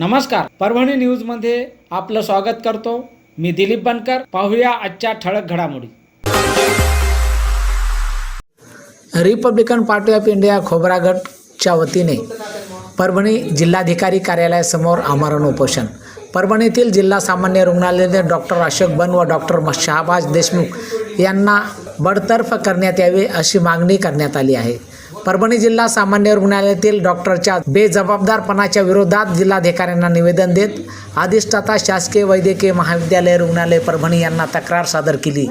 नमस्कार. परभणी न्यूजमध्ये आपलं स्वागत करतो. मी दिलीप बनकर. पाहूया आजच्या ठळक घडामोडी. रिपब्लिकन पार्टी ऑफ इंडिया खोबरागटच्या वतीने परभणी जिल्हाधिकारी कार्यालयासमोर आमरण उपोषण. परभणीतील जिल्हा सामान्य रुग्णालयातील डॉक्टर अशोक बन व डॉक्टर शहाबाज देशमुख यांना बडतर्फ करण्यात यावे अशी मागणी करण्यात आली आहे. परभणी जिल्हा सामान्य रुग्णालयातील डॉक्टरच्या बेजबाबदारपणाच्या विरोधात जिल्हाधिकाऱ्यांना निवेदन देत अधिष्ठाता शासकीय वैद्यकीय महाविद्यालय रुग्णालय परभणी यांना तक्रार सादर केली.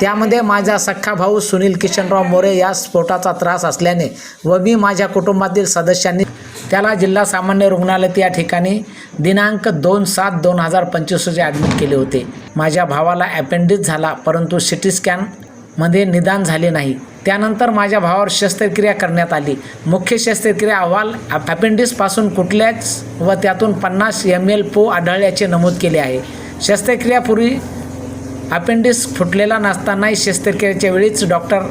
त्यामध्ये माझा सख्खा भाऊ सुनील किशनराव मोरे या स्फोटाचा त्रास असल्याने व मी माझ्या कुटुंबातील सदस्यांनी त्याला जिल्हा सामान्य रुग्णालयात या ठिकाणी दिनांक दोन सात दोन हजार पंचवीस रोजी ॲडमिट केले होते. माझ्या भावाला ॲपेंडिक्स झाला परंतु सी टी मध्ये निदान झाले नाही. त्यानंतर माझ्या भावावर शस्त्रक्रिया करण्यात आली. मुख्य शस्त्रक्रिया अहवाल अपेंडिसपासून कुठल्याच व त्यातून पन्नास एम एल पो आढळल्याचे नमूद केले आहे. शस्त्रक्रियापूर्वी अपेंडिस फुटलेला नसतानाही शस्त्रक्रियेच्या वेळीच डॉक्टर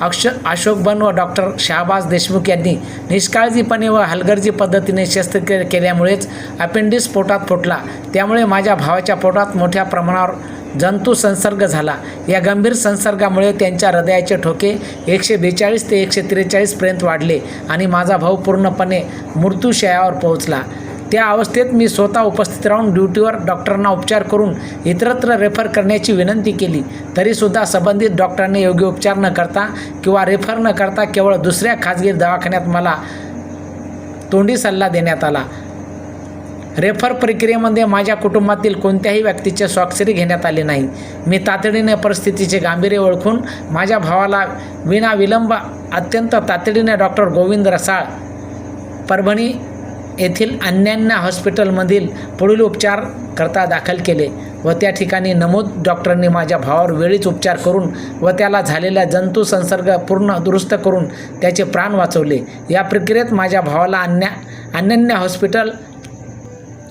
अक्ष अशोक बन व डॉक्टर शहाबाज देशमुख यांनी निष्काळजीपणे व हलगर्जी पद्धतीने शस्त्रक्रिया केल्यामुळेच अपेंडिस पोटात फुटला. त्यामुळे माझ्या भावाच्या पोटात मोठ्या प्रमाणावर जंतू संसर्ग झाला. या गंभीर संसर्गामुळे त्यांच्या हृदयाचे ठोके एकशे बेचाळीस ते एकशे त्रेचाळीसपर्यंत वाढले आणि माझा भाऊ पूर्णपणे मृत्यूशयावर पोहोचला. त्या अवस्थेत मी स्वतः उपस्थित राहून ड्युटीवर डॉक्टरांना उपचार करून इतरत्र रेफर करण्याची विनंती केली. तरीसुद्धा संबंधित डॉक्टरांनी योग्य उपचार न करता किंवा रेफर न करता केवळ दुसऱ्या खाजगी दवाखान्यात मला तोंडी सल्ला देण्यात आला. रेफर प्रक्रियेमध्ये माझ्या कुटुंबातील कोणत्याही व्यक्तीचे स्वाक्षरी घेण्यात आली नाही. मी तातडीने परिस्थितीचे गांभीर्य ओळखून माझ्या भावाला विना विलंब अत्यंत तातडीने डॉक्टर गोविंद रसाळ परभणी येथील अन्यान्य हॉस्पिटलमधील पुढील उपचार करता दाखल केले व त्या ठिकाणी नमूद डॉक्टरांनी माझ्या भावावर वेळीच उपचार करून व त्याला झालेला जंतू संसर्ग पूर्ण दुरुस्त करून त्याचे प्राण वाचवले. या प्रक्रियेत माझ्या भावाला अन्या अन्यान्य हॉस्पिटल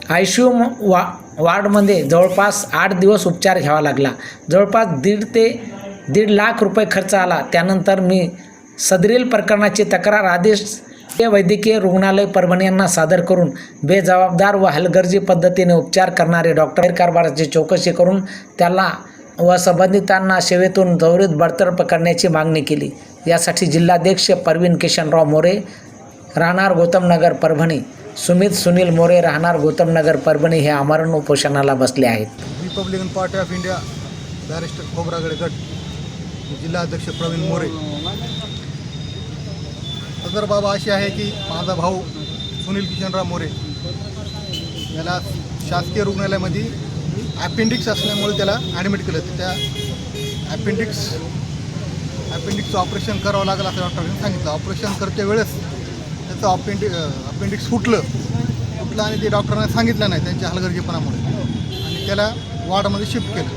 आय सी यू वा वार्डमध्ये जवळपास आठ दिवस उपचार घ्यावा लागला. जवळपास दीड ते दीड लाख रुपये खर्च आला. त्यानंतर मी सदरील प्रकरणाची तक्रार आदेश ते वैद्यकीय रुग्णालय परभणी यांना सादर करून बेजबाबदार व हलगर्जी पद्धतीने उपचार करणारे डॉक्टर कारभाराची चौकशी करून त्याला व संबंधितांना सेवेतून त्वरित बडतर्फ करण्याची मागणी केली. यासाठी जिल्हाध्यक्ष परवीन किशनराव मोरे राहणार गौतमनगर परभणी. सुमित सुनील मोरे राहणार गौतमनगर परभणी हे आमरण उपोषणाला बसले आहेत. Republican party of India barrister Khobragade गट जिल्हाध्यक्ष प्रवीण मोरे. सदर बाबा अशी आहे की माझा भाऊ सुनील किशनराव मोरे याला शासकीय रुग्णालयामध्ये ॲपेंडिक्स असल्यामुळे त्याला ॲडमिट केलं तर त्या ॲपेंडिक्स ॲपेंडिक्सचं ऑपरेशन करावं लागलं असं डॉक्टरांनी सांगितलं. ऑपरेशन करते वेळेस त्याचं अपेंडि अपेंडिक्स फुटलं. फुटलं आणि ते डॉक्टरांना सांगितलं नाही त्यांच्या हलगर्जीपणामुळे. आणि त्याला वार्डमध्ये शिफ्ट केलं.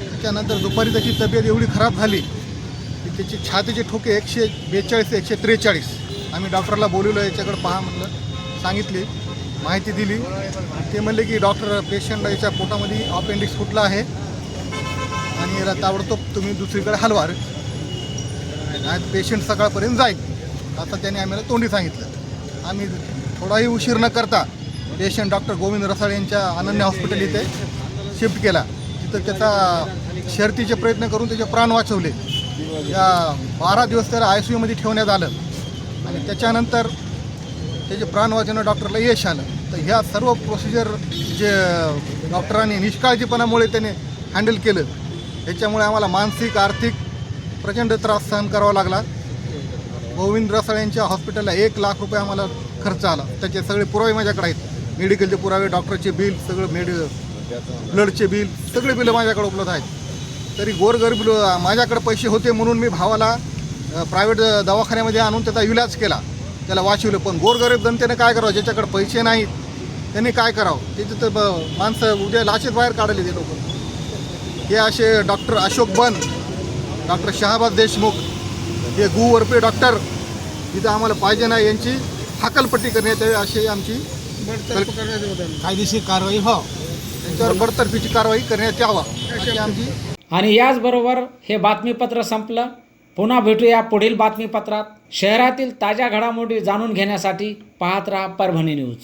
त्याच्यानंतर दुपारी त्याची तब्येत एवढी खराब झाली की त्याचे छातीचे ठोके एकशे बेचाळीस ते एकशे त्रेचाळीस. आम्ही डॉक्टरला बोलवलं याच्याकडे पहा म्हटलं. सांगितली माहिती दिली. ते म्हणले की डॉक्टर पेशंट याच्या पोटामध्ये अपेंडिक्स फुटला आहे. आणि याला ताबडतोब तुम्ही दुसरीकडे हलवा पेशंट सकाळपर्यंत जाईल. आता त्यांनी आम्हाला तोंडी सांगितलं. आम्ही थोडाही उशीर न करता पेशंट डॉक्टर गोविंद रसाळ यांच्या अनन्य हॉस्पिटल इथे शिफ्ट केला. तिथं त्याचा शर्तीचे प्रयत्न करून त्याचे प्राण वाचवले. या बारा दिवस त्याला आय सी यूमध्ये ठेवण्यात आलं. आणि त्याच्यानंतर त्याचे प्राण वाचवणं डॉक्टरला यश आलं. तर ह्या सर्व प्रोसिजर जे डॉक्टरांनी निष्काळजीपणामुळे त्याने हँडल केलं. याच्यामुळे आम्हाला मानसिक आर्थिक प्रचंड त्रास सहन करावा लागला. गोविंद रसाळ यांच्या हॉस्पिटलला एक लाख रुपये आम्हाला खर्च आला. त्याचे सगळे पुरावे माझ्याकडे आहेत. मेडिकलचे पुरावे डॉक्टरचे बिल सगळं मेडि ब्लडचे बिल सगळे बिलं माझ्याकडे उपलब्ध आहेत. तरी गोरगरीब माझ्याकडे पैसे होते म्हणून मी भावाला प्रायव्हेट दवाखान्यामध्ये आणून त्याचा इलाज केला. त्याला वाचवलं. पण गोरगरीब जनतेने काय करावं? ज्याच्याकडे पैसे नाहीत त्यांनी काय करावं? त्याचे तर माणसं उद्या लाचेत बाहेर काढले ते लोक. हे असे डॉक्टर अशोक बन डॉक्टर शहाबाज देशमुख हे गुवरपे डॉक्टर इथं आम्हाला पाहिजे नाही यांची हाकलपट्टी करण्यात यावी अशी आमची कायदेशीर कारवाई व्हावं त्यांच्यावर बडतर्फीची कारवाई करण्यात यावा अशी आमची आणि याचबरोबर हे बातमीपत्र संपलं. पुन्हा भेटूया पुढील बातमीपत्रात. शहरातील ताज्या घडामोडी जाणून घेण्यासाठी पाहत राहा परभणी न्यूज.